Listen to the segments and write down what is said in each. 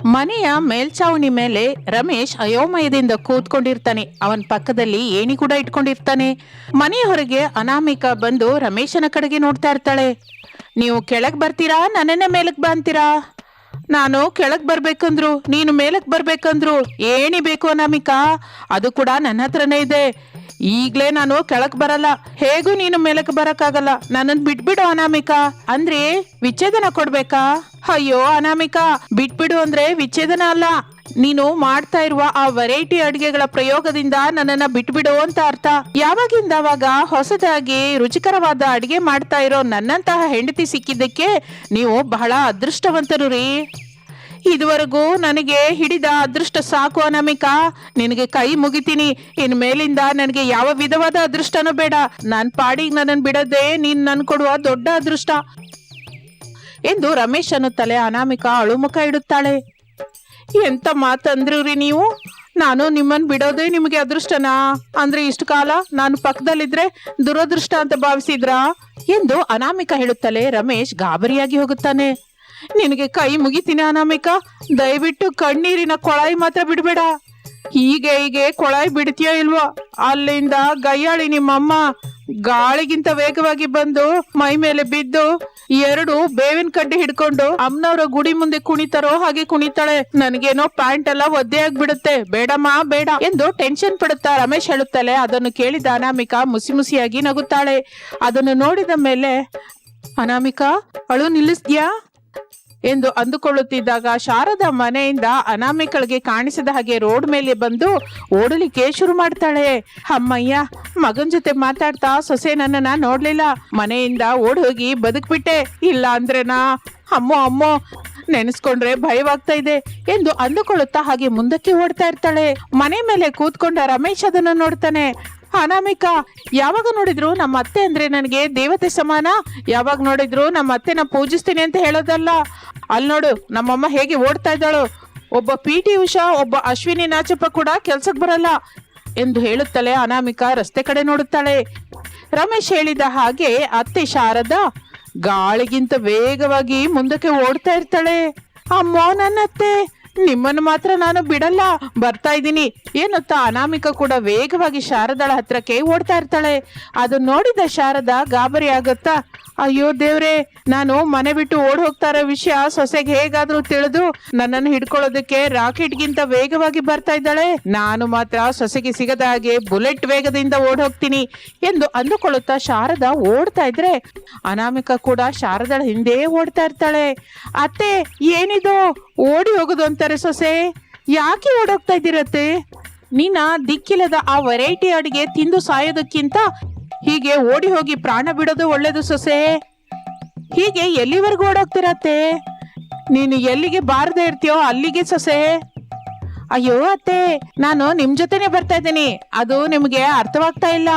ಮನೆಯ ಮೇಲ್ಚಾವಣಿ ಮೇಲೆ ರಮೇಶ್ ಅಯೋಮಯದಿಂದ ಕೂತ್ಕೊಂಡಿರ್ತಾನೆ. ಅವನ ಪಕ್ಕದಲ್ಲಿ ಏಣಿ ಕೂಡ ಇಟ್ಕೊಂಡಿರ್ತಾನೆ. ಮನೆಯ ಹೊರಗೆ ಅನಾಮಿಕ ಬಂದು ರಮೇಶನ ಕಡೆಗೆ ನೋಡ್ತಾ ಇರ್ತಾಳೆ. ನೀವು ಕೆಳಗ್ ಬರ್ತೀರಾ? ನನ್ನನ್ನೇ ಮೇಲಕ್ ಬಂತೀರಾ ನಾನು ಕೆಳಗ್ ಬರ್ಬೇಕಂದ್ರು, ನೀನು ಮೇಲಕ್ ಬರ್ಬೇಕಂದ್ರು, ಏಣಿ ಬೇಕು ಅನಾಮಿಕಾ. ಅದು ಕೂಡ ನನ್ನ ಹತ್ರನೇ ಇದೆ. ಈಗ್ಲೇ ನಾನು ಕೆಳಕ್ ಬರಲ್ಲ. ಹೇಗೂ ನೀನು ಮೇಲಕ್ ಬರಕ್ಕಾಗಲ್ಲ? ನನ್ನನ್ ಬಿಟ್ಬಿಡು ಅನಾಮಿಕಾ. ಅಂದ್ರೆ ವಿಚ್ಛೇದನ ಕೊಡ್ಬೇಕಾ? ಅಯ್ಯೋ ಅನಾಮಿಕಾ, ಬಿಟ್ಬಿಡು ಅಂದ್ರೆ ವಿಚ್ಛೇದನ ಅಲ್ಲ. ನೀನು ಮಾಡ್ತಾ ಇರುವ ಆ ವೆರೈಟಿ ಅಡಿಗೆಗಳ ಪ್ರಯೋಗದಿಂದ ನನ್ನನ್ನ ಬಿಟ್ಬಿಡು ಅಂತ ಅರ್ಥ. ಯಾವಾಗಿಂದ ಅವಾಗ ಹೊಸದಾಗಿ ರುಚಿಕರವಾದ ಅಡಿಗೆ ಮಾಡ್ತಾ ಇರೋ ನನ್ನಂತಹ ಹೆಂಡತಿ ಸಿಕ್ಕಿದ್ದಕ್ಕೆ ನೀವು ಬಹಳ ಅದೃಷ್ಟವಂತರು ರೀ. ಇದುವರೆಗೂ ನನಗೆ ಹಿಡಿದ ಅದೃಷ್ಟ ಸಾಕು ಅನಾಮಿಕಾ. ನಿನಗೆ ಕೈ ಮುಗಿತೀನಿ. ಇನ್ ಮೇಲಿಂದ ನನಗೆ ಯಾವ ವಿಧವಾದ ಅದೃಷ್ಟನೂ ಬೇಡ. ನಾನ್ ಪಾಡಿಗೆ ನನ್ನನ್ನು ಬಿಡದೆ ನೀನ್ ನನ್ ಕೊಡುವ ದೊಡ್ಡ ಅದೃಷ್ಟ. ಎಂದು ರಮೇಶ್ ಅನ್ನುತ್ತಲೇ ಅನಾಮಿಕಾ ಅಳುಮುಖ ಇಡುತ್ತಾಳೆ. ಎಂತ ಮಾತಂದ್ರು ರೀ ನೀವು? ನಾನು ನಿಮ್ಮನ್ ಬಿಡೋದೇ ನಿಮಗೆ ಅದೃಷ್ಟನಾ? ಅಂದ್ರೆ ಇಷ್ಟು ಕಾಲ ನಾನು ಪಕ್ಕದಲ್ಲಿದ್ರೆ ದುರದೃಷ್ಟ ಅಂತ ಭಾವಿಸಿದ್ರಾ? ಎಂದು ಅನಾಮಿಕ ಹೇಳುತ್ತಲೇ ರಮೇಶ್ ಗಾಬರಿಯಾಗಿ ಹೋಗುತ್ತಾನೆ. ನಿನಗೆ ಕೈ ಮುಗಿತೀನಿ ಅನಾಮಿಕಾ, ದಯವಿಟ್ಟು ಕಣ್ಣೀರಿನ ಕೊಳಾಯಿ ಮಾತ್ರ ಬಿಡಬೇಡ. ಹೀಗೆ ಹೀಗೆ ಕೊಳಾಯಿ ಬಿಡ್ತೀಯೋ ಇಲ್ವೋ, ಅಲ್ಲಿಂದ ಗಯ್ಯಾಳಿ ನಿಮ್ಮಮ್ಮ ಗಾಳಿಗಿಂತ ವೇಗವಾಗಿ ಬಂದು ಮೈ ಮೇಲೆ ಬಿದ್ದು ಎರಡು ಬೇವಿನ ಕಡ್ಡಿ ಹಿಡ್ಕೊಂಡು ಅಮ್ಮನವರ ಗುಡಿ ಮುಂದೆ ಕುಣಿತಾರೋ ಹಾಗೆ ಕುಣಿತಾಳೆ. ನನಗೇನೋ ಪ್ಯಾಂಟ್ ಎಲ್ಲ ಒದ್ದೆ ಆಗ್ಬಿಡುತ್ತೆ. ಬೇಡಮ್ಮ, ಬೇಡ ಎಂದು ಟೆನ್ಷನ್ ಪಡುತ್ತಾ ರಮೇಶ್ ಹೇಳುತ್ತಾಳೆ ಅದನ್ನು ಕೇಳಿದ ಅನಾಮಿಕಾ ಮುಸಿ ಮುಸಿಯಾಗಿ ನಗುತ್ತಾಳೆ. ಅದನ್ನು ನೋಡಿದ ಮೇಲೆ, ಅನಾಮಿಕಾ, ಅಳು ನಿಲ್ಲಿಸ್ದ್ಯಾ ಎಂದು ಅಂದುಕೊಳ್ಳುತ್ತಿದ್ದಾಗ ಶಾರದಾ ಮನೆಯಿಂದ ಅನಾಮಿಕಳಿಗೆ ಕಾಣಿಸಿದ ಹಾಗೆ ರೋಡ್ ಮೇಲೆ ಬಂದು ಓಡಲಿಕ್ಕೆ ಶುರು ಮಾಡ್ತಾಳೆ. ಅಮ್ಮಯ್ಯ, ಮಗನ ಜೊತೆ ಮಾತಾಡ್ತಾ ಸೊಸೆ ನನ್ನನ್ನ ನೋಡ್ಲಿಲ್ಲ. ಮನೆಯಿಂದ ಓಡ್ ಹೋಗಿ ಬದುಕ್ಬಿಟ್ಟೆ. ಇಲ್ಲ ಅಂದ್ರೆನಾ ಅಮ್ಮೋ ಅಮ್ಮೋ, ನೆನೆಸ್ಕೊಂಡ್ರೆ ಭಯವಾಗ್ತಾ ಇದೆ ಎಂದು ಅಂದುಕೊಳ್ಳುತ್ತಾ ಹಾಗೆ ಮುಂದಕ್ಕೆ ಓಡ್ತಾ ಇರ್ತಾಳೆ. ಮನೆ ಮೇಲೆ ಕೂತ್ಕೊಂಡ ರಮೇಶ್ ಅದನ್ನ ನೋಡ್ತಾನೆ. ಅನಾಮಿಕಾ. ಯಾವಾಗ ನೋಡಿದ್ರು ನಮ್ಮ ಅತ್ತೆ ಅಂದ್ರೆ ನನಗೆ ದೇವತೆ ಸಮಾನ. ಯಾವಾಗ ನೋಡಿದ್ರು ನಮ್ಮ ಅತ್ತೆನ ಪೂಜಿಸ್ತೀನಿ ಅಂತ ಹೇಳೋದಲ್ಲ. ಅಲ್ಲಿ ನೋಡು, ನಮ್ಮಮ್ಮ ಹೇಗೆ ಓಡ್ತಾ ಇದ್ದಾಳು. ಒಬ್ಬ ಪಿ ಟಿ ಉಷಾ, ಒಬ್ಬ ಅಶ್ವಿನಿ ನಾಚಪ್ಪ ಕೂಡ ಕೆಲ್ಸಕ್ಕೆ ಬರಲ್ಲ ಎಂದು ಹೇಳುತ್ತಾಳೆ ಅನಾಮಿಕಾ ರಸ್ತೆ ಕಡೆ ನೋಡುತ್ತಾಳೆ. ರಮೇಶ್ ಹೇಳಿದ ಹಾಗೆ ಅತ್ತೆ ಶಾರದಾ ಗಾಳಿಗಿಂತ ವೇಗವಾಗಿ ಮುಂದಕ್ಕೆ ಓಡ್ತಾ ಇರ್ತಾಳೆ. ಅಮ್ಮ ನನ್ನ ಅತ್ತೆ ನಿಮ್ಮನ್ನು ಮಾತ್ರ ನಾನು ಬಿಡಲ್ಲ. ಬರ್ತಾ ಇದ್ದೀನಿ. ಏನಂತ ಅನಾಮಿಕ ಕೂಡ ವೇಗವಾಗಿ ಶಾರದಾಳ ಹತ್ರಕ್ಕೆ ಓಡ್ತಾ ಇರ್ತಾಳೆ. ಅದು ನೋಡಿದ ಶಾರದಾ ಗಾಬರಿ ಆಗುತ್ತಾ? ಅಯ್ಯೋ ದೇವ್ರೆ, ನಾನು ಮನೆ ಬಿಟ್ಟು ಓಡ್ ಹೋಗ್ತಾ ಇರೋ ವಿಷಯ ಸೊಸೆಗೆ ಹೇಗಾದ್ರೂ ತಿಳಿದು ನನ್ನನ್ನು ಹಿಡ್ಕೊಳ್ಳೋದಕ್ಕೆ ರಾಕೆಟ್ಗಿಂತ ವೇಗವಾಗಿ ಬರ್ತಾ ಇದ್ದಾಳೆ. ನಾನು ಮಾತ್ರ ಸೊಸೆಗೆ ಸಿಗದ ಹಾಗೆ ಬುಲೆಟ್ ವೇಗದಿಂದ ಓಡ್ ಹೋಗ್ತೀನಿ ಎಂದು ಅಂದುಕೊಳ್ಳುತ್ತಾ ಶಾರದಾ ಓಡ್ತಾ ಇದ್ರೆ. ಅನಾಮಿಕ ಕೂಡ ಶಾರದಾಳ ಹಿಂದೆ ಓಡ್ತಾ ಇರ್ತಾಳೆ. ಅತ್ತೆ, ಏನಿದು? ಓಡಿ ಹೋಗೋದು ಅಂತಾರೆ ಸೊಸೆ. ಯಾಕೆ ಓಡೋಗ್ತಾ ಇದ್ದೀರತ್ತೆ? ನೀನ ದಿಕ್ಕಿಲ್ಲದ ಆ ವೆರೈಟಿ ಅಡಿಗೆ ತಿಂದು ಸಾಯೋದಕ್ಕಿಂತ ಹೀಗೆ ಓಡಿ ಹೋಗಿ ಪ್ರಾಣ ಬಿಡೋದು ಒಳ್ಳೇದು ಸೊಸೆ. ಹೀಗೆ ಎಲ್ಲಿವರೆಗೂ ಓಡೋಗ್ತಿರತ್ತೆ? ನೀನು ಎಲ್ಲಿಗೆ ಬಾರದೆ ಇರ್ತೀಯೋ ಅಲ್ಲಿಗೆ ಸೊಸೆ. ಅಯ್ಯೋ ಅತ್ತೆ, ನಾನು ನಿಮ್ ಜೊತೆನೆ ಬರ್ತಾ ಇದ್ದೀನಿ. ಅದು ನಿಮಗೆ ಅರ್ಥವಾಗ್ತಾ ಇಲ್ಲ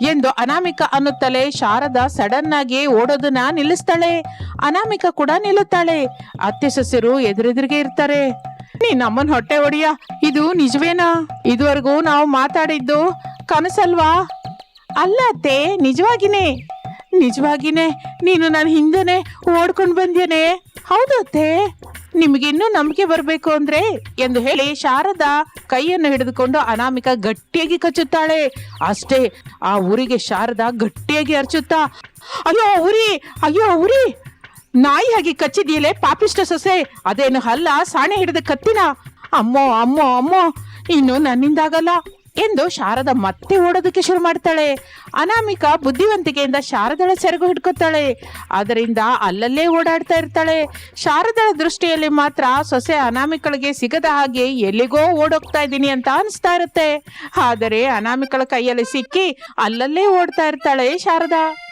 ಎಂದು ಅನಾಮಿಕ ಅನ್ನುತ್ತಲೇ ಶಾರದಾ ಸಡನ್ ಆಗಿ ಓಡೋದನ್ನ ನಿಲ್ಲಿಸ್ತಾಳೆ. ಅನಾಮಿಕ ಕೂಡ ನಿಲ್ಲುತ್ತಾಳೆ. ಅತ್ತೆ, ಸೊಸೆರು ಎದುರೆದುರಿಗೆ ಇರ್ತಾರೆ. ನೀನ್ ಅಮ್ಮನ್ ಹೊಟ್ಟೆ ಒಡಿಯ ಇದು ನಿಜವೇನಾ? ಇದುವರೆಗೂ ನಾವು ಮಾತಾಡಿದ್ದು ಕನಸಲ್ವಾ? ಅಲ್ಲ ಅತ್ತೆ, ನಿಜವಾಗಿನೇ. ನಿಜವಾಗಿನೇ. ನೀನು ನನ್ನ ಹಿಂದೆನೆ ಓಡ್ಕೊಂಡು ಬಂದೇನೆ ಹೌದು ಅತ್ತೆ. ನಿಮಗಿನ್ನೂ ನಂಬಿಕೆ ಬರಬೇಕು ಅಂದ್ರೆ ಎಂದು ಹೇಳಿ ಶಾರದಾ ಕೈಯನ್ನು ಹಿಡಿದುಕೊಂಡು ಅನಾಮಿಕ ಗಟ್ಟಿಯಾಗಿ ಕಚ್ಚುತ್ತಾಳೆ. ಅಷ್ಟೇ, ಆ ಊರಿಗೆ ಶಾರದಾ ಗಟ್ಟಿಯಾಗಿ ಅರ್ಚುತ್ತಾ, ಅಯ್ಯೋ, ಉರಿ! ಅಯ್ಯೋ, ಉರಿ! ನಾಯಿ ಹಾಗೆ ಕಚ್ಚಿದೆಯಲೆ ಪಾಪಿಷ್ಟ ಸೊಸೆ. ಅದೇನು ಹಲ್ಲ ಸಾಣೆ ಹಿಡಿದ ಕತ್ತಿನ. ಅಮ್ಮೋ ಅಮ್ಮೋ ಅಮ್ಮೋ, ಇನ್ನು ನನ್ನಿಂದಾಗಲ್ಲ. ಎಂದು ಶಾರದ ಮತ್ತೆ ಓಡೋದಕ್ಕೆ ಶುರು ಮಾಡ್ತಾಳೆ. ಅನಾಮಿಕ ಬುದ್ಧಿವಂತಿಕೆಯಿಂದ ಶಾರದಳ ಸೆರಗು ಹಿಡ್ಕೊತಾಳೆ. ಅದರಿಂದ ಅಲ್ಲಲ್ಲೇ ಓಡಾಡ್ತಾ ಇರ್ತಾಳೆ. ಶಾರದಳ ದೃಷ್ಟಿಯಲ್ಲಿ ಮಾತ್ರ ಸೊಸೆ ಅನಾಮಿಕಳಿಗೆ ಸಿಗದ ಹಾಗೆ ಎಲ್ಲಿಗೋ ಓಡೋಗ್ತಾ ಇದ್ದೀನಿ ಅಂತ ಅನಿಸ್ತಾ ಇರುತ್ತೆ. ಆದರೆ ಅನಾಮಿಕಳ ಕೈಯಲ್ಲಿ ಸಿಕ್ಕಿ ಅಲ್ಲಲ್ಲೇ ಓಡ್ತಾ ಇರ್ತಾಳೆ ಶಾರದಾ.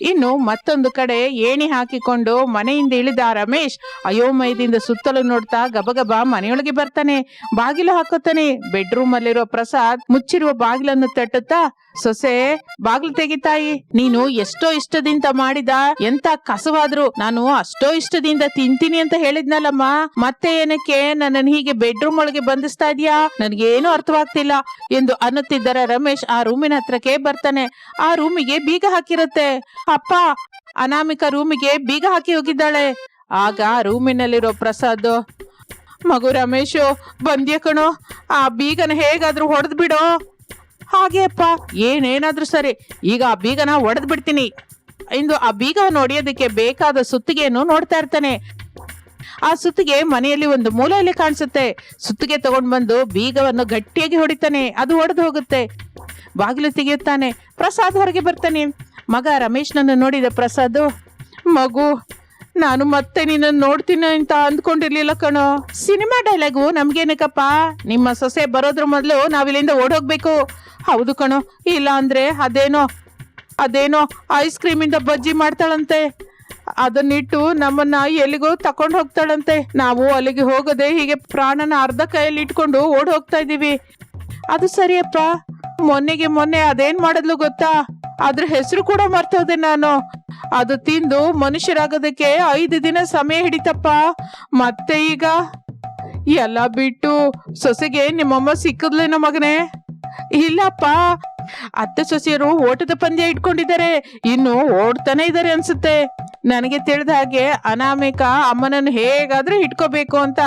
ಇನ್ನು ಮತ್ತೊಂದು ಕಡೆ ಏಣಿ ಹಾಕಿಕೊಂಡು ಮನೆಯಿಂದ ಇಳಿದ ರಮೇಶ್ ಅಯೋಮಯದಿಂದ ಸುತ್ತಲೂ ನೋಡ್ತಾ ಗಬಗಬ ಮನೆಯೊಳಗೆ ಬರ್ತಾನೆ, ಬಾಗಿಲು ಹಾಕುತ್ತಾನೆ. ಬೆಡ್ರೂಮ್ ಅಲ್ಲಿರೋ ಪ್ರಸಾದ್ ಮುಚ್ಚಿರುವ ಬಾಗಿಲನ್ನು ತಟ್ಟುತ್ತಾ, ಸೊಸೆ, ಬಾಗಿಲು ತೆಗಿತಾಯಿ ನೀನು ಎಷ್ಟೋ ಇಷ್ಟದಿಂದ ಮಾಡಿದ, ಎಂತ ಕಸವಾದ್ರು ನಾನು ಅಷ್ಟೋ ಇಷ್ಟದಿಂದ ತಿಂತೀನಿ ಅಂತ ಹೇಳಿದ್ನಲ್ಲಮ್ಮ. ಮತ್ತೆ ಏನಕ್ಕೆ? ನನ್ನನ್ನು ಹೀಗೆ ಬೆಡ್ರೂಮ್ ಒಳಗೆ ಬಂಧಿಸ್ತಾ ಇದೀಯಾ? ನನ್ಗೇನು ಅರ್ಥವಾಗ್ತಿಲ್ಲ ಎಂದು ಅನ್ನುತ್ತಿದ್ದರ ರಮೇಶ್ ಆ ರೂಮಿನ ಹತ್ರಕ್ಕೆ ಬರ್ತಾನೆ. ಆ ರೂಮಿಗೆ ಬೀಗ ಹಾಕಿರುತ್ತೆ. ಅಪ್ಪ ಅನಾಮಿಕ ರೂಮಿಗೆ ಬೀಗ ಹಾಕಿ ಹೋಗಿದ್ದಾಳೆ. ಆಗ ರೂಮಿನಲ್ಲಿರೋ ಪ್ರಸಾದ್, ಮಗು ರಮೇಶು, ಬಂದ್ಯ ಕಣೋ, ಆ ಬೀಗನ ಹೇಗಾದ್ರೂ ಹೊಡೆದ್ ಬಿಡೋ? ಹಾಗೆ ಅಪ್ಪ, ಏನೇನಾದ್ರೂ ಸರಿ, ಈಗ ಆ ಬೀಗನ ಒಡೆದ್ ಬಿಡ್ತೀನಿ. ಇಂದು ಆ ಬೀಗ ಹೊಡೆಯೋದಕ್ಕೆ ಬೇಕಾದ ಸುತ್ತಿಗೆಯನ್ನು ನೋಡ್ತಾ ಇರ್ತಾನೆ. ಆ ಸುತ್ತಿಗೆ ಮನೆಯಲ್ಲಿ ಒಂದು ಮೂಲೆಯಲ್ಲಿ ಕಾಣಿಸುತ್ತೆ. ಸುತ್ತಿಗೆ ತಗೊಂಡ್ ಬಂದು ಬೀಗವನ್ನು ಗಟ್ಟಿಯಾಗಿ ಹೊಡಿತಾನೆ. ಅದು ಒಡೆದು ಹೋಗುತ್ತೆ. ಬಾಗಿಲು ತೆಗೆಯುತ್ತಾನೆ. ಪ್ರಸಾದ್ ಹೊರಗೆ ಬರ್ತಾನೆ. ಮಗ ರಮೇಶ್ನನ್ನು ನೋಡಿದ ಪ್ರಸಾದ್, ಮಗು, ನಾನು ಮತ್ತೆ ನಿನ್ನನ್ನು ನೋಡ್ತೀನಿ ಅಂತ ಅಂದ್ಕೊಂಡಿರ್ಲಿಲ್ಲ ಕಣೋ. ಸಿನಿಮಾ ಡೈಲಾಗು ನಮ್ಗೇನಕ್ಕಪ್ಪ? ನಿಮ್ಮ ಸೊಸೆ ಬರೋದ್ರ ಮೊದಲು ನಾವಿಲ್ಲಿಂದ ಓಡೋಗ್ಬೇಕು. ಹೌದು ಕಣೋ. ಇಲ್ಲ ಅಂದ್ರೆ ಅದೇನೋ ಅದೇನೋ ಐಸ್ ಕ್ರೀಮಿಂದ ಬಜ್ಜಿ ಮಾಡ್ತಾಳಂತೆ. ಅದನ್ನಿಟ್ಟು ನಮ್ಮನ್ನ ಎಲ್ಲಿಗೋ ತಕೊಂಡು ಹೋಗ್ತಾಳಂತೆ. ನಾವು ಅಲ್ಲಿಗೆ ಹೋಗದೆ ಹೀಗೆ ಪ್ರಾಣನ ಅರ್ಧ ಕೈಯಲ್ಲಿ ಇಟ್ಕೊಂಡು ಓಡ್ ಹೋಗ್ತಾ ಇದೀವಿ ಅದು ಸರಿಯಪ್ಪ. ಮೊನ್ನೆಗೆ ಮೊನ್ನೆ ಅದೇನ್ ಮಾಡಿದ್ಲು ಗೊತ್ತಾ? ಅದ್ರ ಹೆಸರು ಕೂಡ ಮರ್ತೋದೆ ನಾನು. ಅದು ತಿಂದು ಮನುಷ್ಯರಾಗೋದಕ್ಕೆ ಐದು ದಿನ ಸಮಯ ಹಿಡಿತಪ್ಪ. ಮತ್ತೆ ಈಗ? ಎಲ್ಲ ಬಿಟ್ಟು ಸೊಸೆಗೆ ನಿಮ್ಮಮ್ಮ ಸಿಕ್ಕದ್ಲೇನೋ ಮಗನೇ? ಇಲ್ಲಪ್ಪ. ಅತ್ತೆ ಸೊಸೆಯರು ಓಟದ ಪಂದ್ಯ ಇಟ್ಕೊಂಡಿದ್ದಾರೆ. ಇನ್ನು ಓಡ್ತಾನೆ ಇದ್ದಾರೆ ಅನ್ಸುತ್ತೆ. ನನಗೆ ತಿಳಿದ ಹಾಗೆ ಅನಾಮಿಕ ಅಮ್ಮನನ್ನು ಹೇಗಾದ್ರೂ ಇಟ್ಕೋಬೇಕು ಅಂತ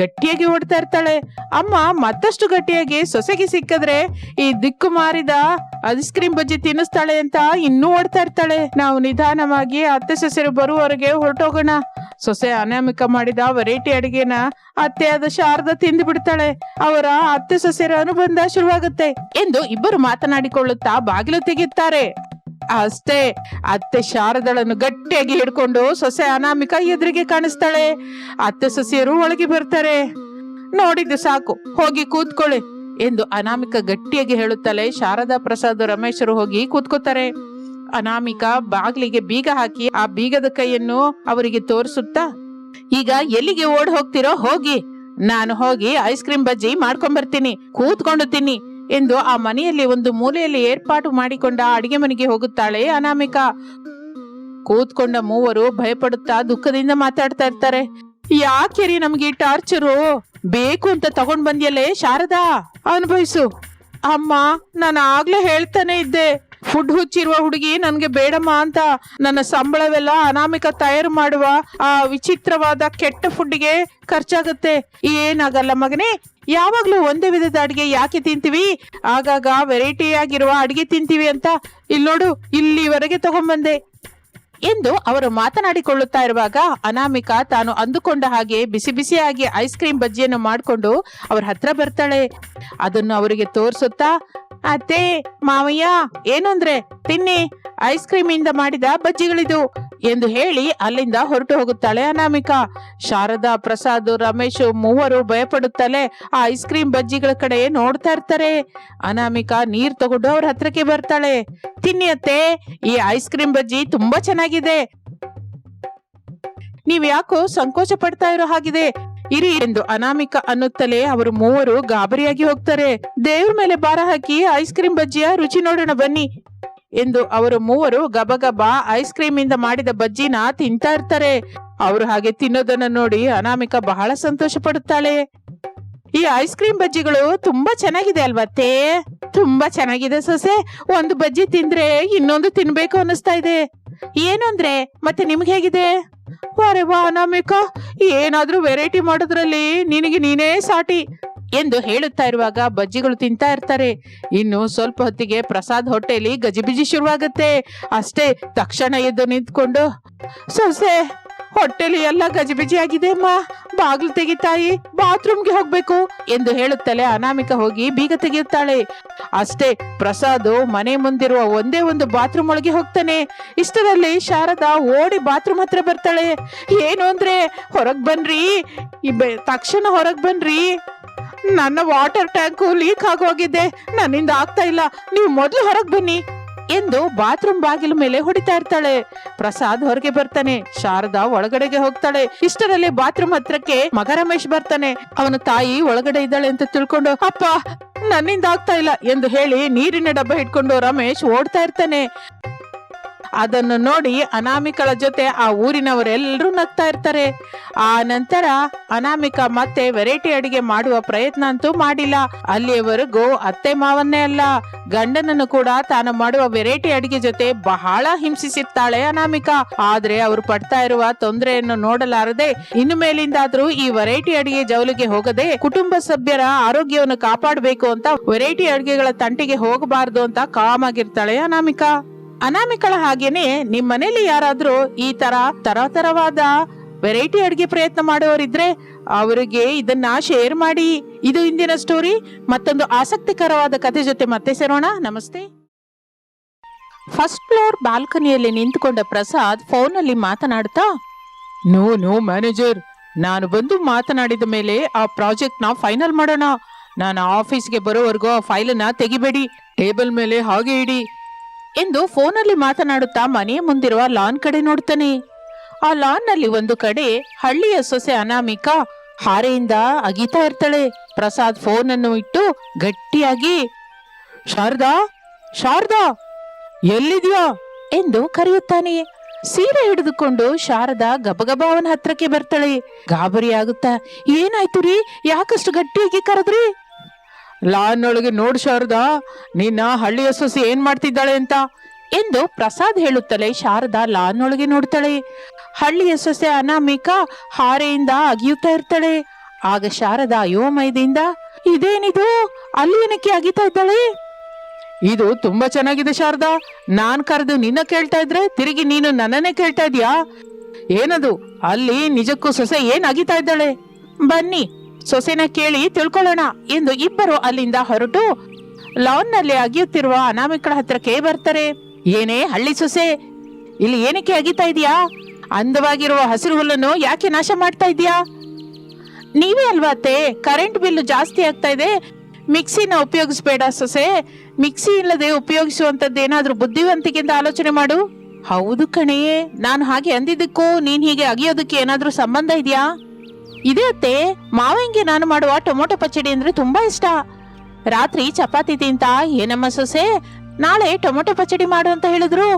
ಗಟ್ಟಿಯಾಗಿ ಓಡ್ತಾ ಇರ್ತಾಳೆ. ಅಮ್ಮ, ಮತ್ತಷ್ಟು ಗಟ್ಟಿಯಾಗಿ ಸೊಸೆಗೆ ಸಿಕ್ಕಿದ್ರೆ ಈ ದಿಕ್ಕು ಮಾರಿದ ಐಸ್ ಕ್ರೀಮ್ ಬಜ್ಜಿ ತಿನ್ನಿಸ್ತಾಳೆ ಅಂತ ಇನ್ನೂ ಓಡ್ತಾ ಇರ್ತಾಳೆ. ನಾವು ನಿಧಾನವಾಗಿ ಅತ್ತೆ ಸೊಸೆರು ಬರುವವರೆಗೆ ಹೊರಟೋಗೋಣ. ಸೊಸೆ ಅನಾಮಿಕ ಮಾಡಿದ ವೆರೈಟಿ ಅಡಿಗೆನ ಅತ್ತೆಯಾದ ಶಾರದ ತಿಂದು ಬಿಡ್ತಾಳೆ. ಅವರ ಅತ್ತೆ ಸೊಸೆರ ಅನುಬಂಧ ಶುರುವಾಗುತ್ತೆ ಎಂದು ಇಬ್ಬರು ಮಾತನಾಡಿಕೊಳ್ಳುತ್ತಾ ಬಾಗಿಲು ತೆಗೆಯುತ್ತಾರೆ. ಅಷ್ಟೇ ಅತ್ತೆ ಶಾರದಳನ್ನು ಗಟ್ಟಿಯಾಗಿ ಹಿಡ್ಕೊಂಡು ಸೊಸೆ ಅನಾಮಿಕ ಎದುರಿಗೆ ಕಾಣಿಸ್ತಾಳೆ. ಅತ್ತೆ ಸೊಸೆಯರು ಒಳಗೆ ಬರ್ತಾರೆ. ನೋಡಿದ್ದು ಸಾಕು, ಹೋಗಿ ಕೂತ್ಕೊಳ್ಳಿ ಎಂದು ಅನಾಮಿಕ ಗಟ್ಟಿಯಾಗಿ ಹೇಳುತ್ತಲೇ ಶಾರದಾ ಪ್ರಸಾದ್ ರಮೇಶರು ಹೋಗಿ ಕೂತ್ಕೋತಾರೆ ಅನಾಮಿಕ ಬಾಗ್ಲಿಗೆ ಬೀಗ ಹಾಕಿ ಆ ಬೀಗದ ಕೈಯನ್ನು ಅವರಿಗೆ ತೋರಿಸುತ್ತಾ, ಈಗ ಎಲ್ಲಿಗೆ ಓಡ್ ಹೋಗ್ತಿರೋ ಹೋಗಿ, ನಾನು ಹೋಗಿ ಐಸ್ ಕ್ರೀಮ್ ಬಜ್ಜಿ ಮಾಡ್ಕೊಂಡ್ ಬರ್ತೀನಿ ಕೂತ್ಕೊಂಡು ತಿನ್ನಿ ಎಂದು ಆ ಮನೆಯಲ್ಲಿ ಒಂದು ಮೂಲೆಯಲ್ಲಿ ಏರ್ಪಾಟು ಮಾಡಿಕೊಂಡ ಅಡಿಗೆ ಮನೆಗೆ ಹೋಗುತ್ತಾಳೆ. ಅನಾಮಿಕ ಕೂತ್ಕೊಂಡ ಮೂವರು ಭಯಪಡುತ್ತಾ ದುಃಖದಿಂದ ಮಾತಾಡ್ತಾ ಇರ್ತಾರೆ. ಯಾಕೆ ರೀ ನಮ್ಗೆ ಟಾರ್ಚರು? ಬೇಕು ಅಂತ ತಗೊಂಡ್ ಬಂದ್ಯಲ್ಲೇ ಶಾರದಾ? ಅನುಭವಿಸು. ಅಮ್ಮ, ನಾನು ಆಗ್ಲೇ ಹೇಳ್ತಾನೆ ಇದ್ದೆ. ಫುಡ್ ಹುಚ್ಚಿರುವ ಹುಡುಗಿ ನನಗೆ ಬೇಡಮ್ಮ ಅಂತ ನನ್ನ ಸಂಬಳವೆಲ್ಲ ಅನಾಮಿಕ ತಯಾರು ಮಾಡುವ ಆ ವಿಚಿತ್ರವಾದ ಕೆಟ್ಟ ಫುಡ್ಗೆ ಖರ್ಚಾಗುತ್ತೆ. ಏನಾಗಲ್ಲ ಮಗನೇ, ಯಾವಾಗ್ಲೂ ಒಂದೇ ವಿಧದ ಅಡಿಗೆ ಯಾಕೆ ತಿಂತೀವಿ? ಆಗಾಗ ವೆರೈಟಿ ಆಗಿರುವ ಅಡಿಗೆ ತಿಂತೀವಿ ಅಂತ ಇಲ್ಲಿ ನೋಡು, ಇಲ್ಲಿವರೆಗೆ ತಗೊಂಬಂದೆ. ಎಂದು ಅವರು ಮಾತನಾಡಿಕೊಳ್ಳುತ್ತಾ ಇರುವಾಗ ಅನಾಮಿಕ ತಾನು ಅಂದುಕೊಂಡ ಹಾಗೆ ಬಿಸಿ ಬಿಸಿಯಾಗಿ ಐಸ್ ಕ್ರೀಮ್ ಬಜ್ಜಿಯನ್ನು ಮಾಡಿಕೊಂಡು ಅವ್ರ ಹತ್ರ ಬರ್ತಾಳೆ. ಅದನ್ನು ಅವರಿಗೆ ತೋರಿಸುತ್ತಾ ಅತ್ತೆ, ಮಾವಯ್ಯ ಏನಂದ್ರೆ ತಿನ್ನಿ ಐಸ್ ಕ್ರೀಮ್ ಇಂದ ಮಾಡಿದ ಬಜ್ಜಿಗಳಿದು ಎಂದು ಹೇಳಿ ಅಲ್ಲಿಂದ ಹೊರಟು ಹೋಗುತ್ತಾಳೆ ಅನಾಮಿಕಾ. ಶಾರದಾ, ಪ್ರಸಾದ್, ರಮೇಶ್ ಮೂವರು ಭಯಪಡುತ್ತಲೇ ಆ ಐಸ್ ಕ್ರೀಮ್ ಬಜ್ಜಿಗಳ ಕಡೆ ನೋಡ್ತಾ ಇರ್ತಾರೆ. ಅನಾಮಿಕಾ ನೀರ್ ತಗೊಂಡು ಅವ್ರ ಹತ್ರಕ್ಕೆ ಬರ್ತಾಳೆ. ತಿನ್ನಿ ಅತ್ತೆ, ಈ ಐಸ್ ಕ್ರೀಮ್ ಬಜ್ಜಿ ತುಂಬಾ ಚೆನ್ನಾಗಿದೆ. ನೀವ್ ಯಾಕೋ ಸಂಕೋಚ ಪಡ್ತಾ ಇರೋ ಹಾಗಿದೆ. ಇರಿ ಎಂದು ಅನಾಮಿಕ ಅನ್ನುತ್ತಲೇ ಅವರು ಮೂವರು ಗಾಬರಿಯಾಗಿ ಹೋಗ್ತಾರೆ. ದೇವ್ರ ಮೇಲೆ ಭಾರ ಹಾಕಿ ಐಸ್ ಕ್ರೀಮ್ ಬಜ್ಜಿಯ ರುಚಿ ನೋಡೋಣ ಬನ್ನಿ ಎಂದು ಅವರು ಮೂವರು ಗಬಗಬ ಐಸ್ ಕ್ರೀಮ್ ಇಂದ ಮಾಡಿದ ಬಜ್ಜಿನ ತಿಂತಾ ಇರ್ತಾರೆ. ಅವರು ಹಾಗೆ ತಿನ್ನೋದನ್ನ ನೋಡಿ ಅನಾಮಿಕ ಬಹಳ ಸಂತೋಷ ಪಡುತ್ತಾಳೆ. ಈ ಐಸ್ ಕ್ರೀಮ್ ಬಜ್ಜಿಗಳು ತುಂಬಾ ಚೆನ್ನಾಗಿದೆ ಅಲ್ವತ್ತೇ ತುಂಬಾ ಚೆನ್ನಾಗಿದೆ ಸೊಸೆ. ಒಂದು ಬಜ್ಜಿ ತಿಂದ್ರೆ ಇನ್ನೊಂದು ತಿನ್ಬೇಕು ಅನಿಸ್ತಾ ಇದೆ. ಏನು ಅಂದ್ರೆ? ಮತ್ತೆ ನಿಮ್ಗೆ ಹೇಗಿದೆ? ವಾರೆ ವಾ ಅನಾಮಿಕ ಏನಾದ್ರೂ ವೆರೈಟಿ ಮಾಡೋದ್ರಲ್ಲಿ ನಿನಗೆ ನೀನೇ ಸಾಟಿ ಎಂದು ಹೇಳುತ್ತಾ ಇರುವಾಗ ಬಜ್ಜಿಗಳು ತಿಂತಾ ಇರ್ತಾರೆ. ಇನ್ನು ಸ್ವಲ್ಪ ಹೊತ್ತಿಗೆ ಪ್ರಸಾದ್ ಹೊಟ್ಟೆಲಿ ಗಜಿಬಿಜಿ ಶುರುವಾಗುತ್ತೆ. ಅಷ್ಟೇ ತಕ್ಷಣ ಎದ್ದು ನಿಂತ್ಕೊಂಡು, ಸೊಸೆ ಹೊಟ್ಟೆಲಿ ಎಲ್ಲ ಗಜಿಬಿಜಿ ಆಗಿದೆ ಅಮ್ಮ. ಬಾಗ್ಲು ತೆಗಿತಾಯಿ ಬಾತ್ರೂಮ್ಗೆ ಹೋಗ್ಬೇಕು ಎಂದು ಹೇಳುತ್ತಲೇ ಅನಾಮಿಕ ಹೋಗಿ ಬೀಗ ತೆಗೆಯುತ್ತಾಳೆ. ಅಷ್ಟೇ ಪ್ರಸಾದ್ ಮನೆ ಮುಂದಿರುವ ಒಂದೇ ಒಂದು ಬಾತ್ರೂಮ್ ಒಳಗೆ ಹೋಗ್ತಾನೆ. ಇಷ್ಟರಲ್ಲಿ ಶಾರದಾ ಓಡಿ ಬಾತ್ರೂಮ್ ಹತ್ರ ಬರ್ತಾಳೆ. ಏನು ಅಂದ್ರೆ, ಹೊರಗ್ ಬನ್ರಿ ತಕ್ಷಣ ಹೊರಗ್ ಬನ್ರಿ. ನನ್ನ ವಾಟರ್ ಟ್ಯಾಂಕು ಲೀಕ್ ಆಗೋಗಿದೆ. ನನ್ನಿಂದ ಆಗ್ತಾ ಇಲ್ಲ. ನೀವು ಮೊದಲು ಹೊರಗ್ ಬನ್ನಿ. ಎಂದು ಬಾತ್ರೂಮ್ ಬಾಗಿಲು ಮೇಲೆ ಹೊಡಿತಾ ಇರ್ತಾಳೆ. ಪ್ರಸಾದ್ ಹೊರಗೆ ಬರ್ತಾನೆ. ಶಾರದಾ ಒಳಗಡೆಗೆ ಹೋಗ್ತಾಳೆ. ಇಷ್ಟರಲ್ಲಿ ಬಾತ್ರೂಮ್ ಹತ್ರಕ್ಕೆ ಮಗ ರಮೇಶ್ ಬರ್ತಾನೆ. ಅವನ ತಾಯಿ ಒಳಗಡೆ ಇದ್ದಾಳೆ ಅಂತ ತಿಳ್ಕೊಂಡು, ಅಪ್ಪ, ನನ್ನಿಂದ ಆಗ್ತಾ ಇಲ್ಲ ಎಂದು ಹೇಳಿ ನೀರಿನ ಡಬ್ಬ ಹಿಡ್ಕೊಂಡು ರಮೇಶ್ ಓಡ್ತಾ ಇರ್ತಾನೆ. ಅದನ್ನು ನೋಡಿ ಅನಾಮಿಕಳ ಜೊತೆ ಆ ಊರಿನವರೆಲ್ಲರೂ ನಗ್ತಾ ಇರ್ತಾರೆ. ಆ ನಂತರ ಅನಾಮಿಕ ಮತ್ತೆ ವೆರೈಟಿ ಅಡಿಗೆ ಮಾಡುವ ಪ್ರಯತ್ನ ಅಂತೂ ಮಾಡಿಲ್ಲ. ಅಲ್ಲಿಯವರೆಗೂ ಅತ್ತೆ ಮಾವನ್ನೇ ಅಲ್ಲ, ಗಂಡನನ್ನು ಕೂಡ ತಾನು ಮಾಡುವ ವೆರೈಟಿ ಅಡಿಗೆ ಜೊತೆ ಬಹಳ ಹಿಂಸಿಸುತ್ತಾಳೆ ಅನಾಮಿಕ. ಆದ್ರೆ ಅವರು ಪಡ್ತಾ ಇರುವ ತೊಂದರೆಯನ್ನು ನೋಡಲಾರದೆ ಇನ್ನು ಮೇಲಿಂದಾದ್ರೂ ಈ ವೆರೈಟಿ ಅಡಿಗೆ ಜೌಲಿಗೆ ಹೋಗದೆ ಕುಟುಂಬ ಸಭ್ಯರ ಆರೋಗ್ಯವನ್ನು ಕಾಪಾಡಬೇಕು ಅಂತ ವೆರೈಟಿ ಅಡಿಗೆಗಳ ತಂಟಿಗೆ ಹೋಗಬಾರದು ಅಂತ ಕಾಮಾಗಿರ್ತಾಳೆ ಅನಾಮಿಕಾ. ಅನಾಮಿಕಳ ಹಾಗೇನೆ ನಿಮ್ ಮನೇಲಿ ಯಾರಾದ್ರೂ ಈ ತರ ತರತರವಾದ ವೆರೈಟಿ ಅಡುಗೆ ಪ್ರಯತ್ನ ಮಾಡೋರಿದ್ರೆ ಅವರಿಗೆ ಇದನ್ನ ಶೇರ್ ಮಾಡಿ. ಇದು ಇಂದಿನ ಸ್ಟೋರಿ. ಮತ್ತೊಂದು ಆಸಕ್ತಿಕರವಾದ ಕಥೆ ಜೊತೆ ಮತ್ತೆ ಸೇರೋಣ. ನಮಸ್ತೆ. ಫಸ್ಟ್ ಫ್ಲೋರ್ ಬಾಲ್ಕನಿಯಲ್ಲಿ ನಿಂತುಕೊಂಡ ಪ್ರಸಾದ್ ಫೋನಲ್ಲಿ ಮಾತನಾಡ್ತಾ ನೋ ನೋ, ಮ್ಯಾನೇಜರ್. ನಾನು ಬಂದು ಮಾತನಾಡಿದ ಮೇಲೆ ಆ ಪ್ರಾಜೆಕ್ಟ್ನ ಫೈನಲ್ ಮಾಡೋಣ. ನಾನು ಆಫೀಸ್ಗೆ ಬರೋವರೆಗೂ ಆ ಫೈಲನ್ನ ತೆಗಿಬೇಡಿ. ಟೇಬಲ್ ಮೇಲೆ ಹಾಗೆ ಇಡಿ. ಎಂದು ಫೋನಲ್ಲಿ ಮಾತನಾಡುತ್ತಾ ಮನೆಯ ಮುಂದಿರುವ ಲಾನ್ ಕಡೆ ನೋಡ್ತಾನೆ ಆ ಲಾನ್ನಲ್ಲಿ ಒಂದು ಕಡೆ ಹಳ್ಳಿಯ ಸೊಸೆ ಅನಾಮಿಕಾ ಹಾರೆಯಿಂದ ಅಗಿತಾ ಇರ್ತಾಳೆ. ಪ್ರಸಾದ್ ಫೋನ್ ಅನ್ನು ಇಟ್ಟು ಗಟ್ಟಿಯಾಗಿ, ಶಾರದಾ ಶಾರದಾ, ಎಲ್ಲಿದ್ಯಾ? ಎಂದು ಕರೆಯುತ್ತಾನೆ. ಸೀರೆ ಹಿಡಿದುಕೊಂಡು ಶಾರದಾ ಗಬಗಬ ಅವನ ಹತ್ರಕ್ಕೆ ಬರ್ತಾಳೆ. ಗಾಬರಿ ಆಗುತ್ತಾ ಏನಾಯ್ತು ರೀ? ಯಾಕಷ್ಟು ಗಟ್ಟಿಯಾಗಿ ಕರೆದ್ರಿ? ಲಾನ್ ನೋಡ್ ಶಾರದಾ, ನಿನ್ನ ಹಳ್ಳಿಯ ಸೊಸೆ ಏನ್ ಮಾಡ್ತಿದ್ದಾಳೆ ಅಂತ? ಎಂದು ಪ್ರಸಾದ್ ಹೇಳುತ್ತಲೇ ಶಾರದಾ ಲಾನೊಳಗೆ ನೋಡ್ತಾಳೆ. ಹಳ್ಳಿಯ ಸೊಸೆ ಅನಾಮಿಕ ಹಾರೆಯಿಂದ ಅಗಿಯುತ್ತಾ ಇರ್ತಾಳೆ. ಆಗ ಶಾರದಾ ಅಯೋಮಯದಿಂದ, ಇದೇನಿದು? ಅಲ್ಲಿ ಏನಕ್ಕೆ ಅಗಿತಾ ಇದ್ದಾಳೆ? ಇದು ತುಂಬಾ ಚೆನ್ನಾಗಿದೆ ಶಾರದಾ. ನಾನ್ ಕರೆದು ನಿನ್ನ ಕೇಳ್ತಾ ಇದ್ರೆ ತಿರುಗಿ ನೀನು ನನ್ನನ್ನೇ ಕೇಳ್ತಾ ಇದೀಯಾ ಏನದು? ಅಲ್ಲಿ ನಿಜಕ್ಕೂ ಸೊಸೆ ಏನ್ ಅಗಿತಾ ಇದ್ದಾಳೆ? ಬನ್ನಿ ಸೊಸೆನ ಕೇಳಿ ತಿಳ್ಕೊಳ್ಳೋಣ ಎಂದು ಇಬ್ಬರು ಅಲ್ಲಿಂದ ಹೊರಟು ಲಾನ್ನಲ್ಲಿ ಅಗಿಯುತ್ತಿರುವ ಅನಾಮಿಕಳ ಹತ್ರಕ್ಕೆ ಬರ್ತಾರೆ. ಏನೇ ಹಳ್ಳಿ ಸೊಸೆ, ಇಲ್ಲಿ ಏನಕ್ಕೆ ಅಗಿತಾ ಇದೆಯಾ? ಅಂದವಾಗಿರುವ ಹಸಿರು ಹುಲ್ಲನ್ನು ಯಾಕೆ ನಾಶ ಮಾಡ್ತಾ ಇದೀಯಾ? ನೀವೇ ಅಲ್ವಾ ಅತ್ತೆ ಕರೆಂಟ್ ಬಿಲ್ ಜಾಸ್ತಿ ಆಗ್ತಾ ಇದೆ. ಮಿಕ್ಸಿನ ಉಪಯೋಗಿಸ್ಬೇಡ ಸೊಸೆ, ಮಿಕ್ಸಿ ಇಲ್ಲದೆ ಉಪಯೋಗಿಸುವಂತದ್ದು ಏನಾದ್ರೂ ಬುದ್ಧಿವಂತಿಕೆಯಿಂದ ಆಲೋಚನೆ ಮಾಡು. ಹೌದು ಕಣೆಯೇ ನಾನು ಹಾಗೆ ಅಂದಿದ್ದಕ್ಕೂ ನೀನ್ ಹೀಗೆ ಅಗಿಯೋದಕ್ಕೆ ಏನಾದ್ರೂ ಸಂಬಂಧ ಇದೆಯಾ? ಇದೆ ಅತ್ತೆ, ಮಾವಂಗೆ ನಾನು ಮಾಡುವ ಟೊಮೊಟೊ ಪಚ್ಚಡಿ ಅಂದ್ರೆ ತುಂಬಾ ಇಷ್ಟ. ರಾತ್ರಿ ಚಪಾತಿ ತಿಂತ ಏನಮ್ಮ ಸೊಸೆ, ನಾಳೆ ಟೊಮೊಟೊ ಪಚ್ಚಡಿ ಮಾಡು ಅಂತ ಹೇಳಿದ್ರು.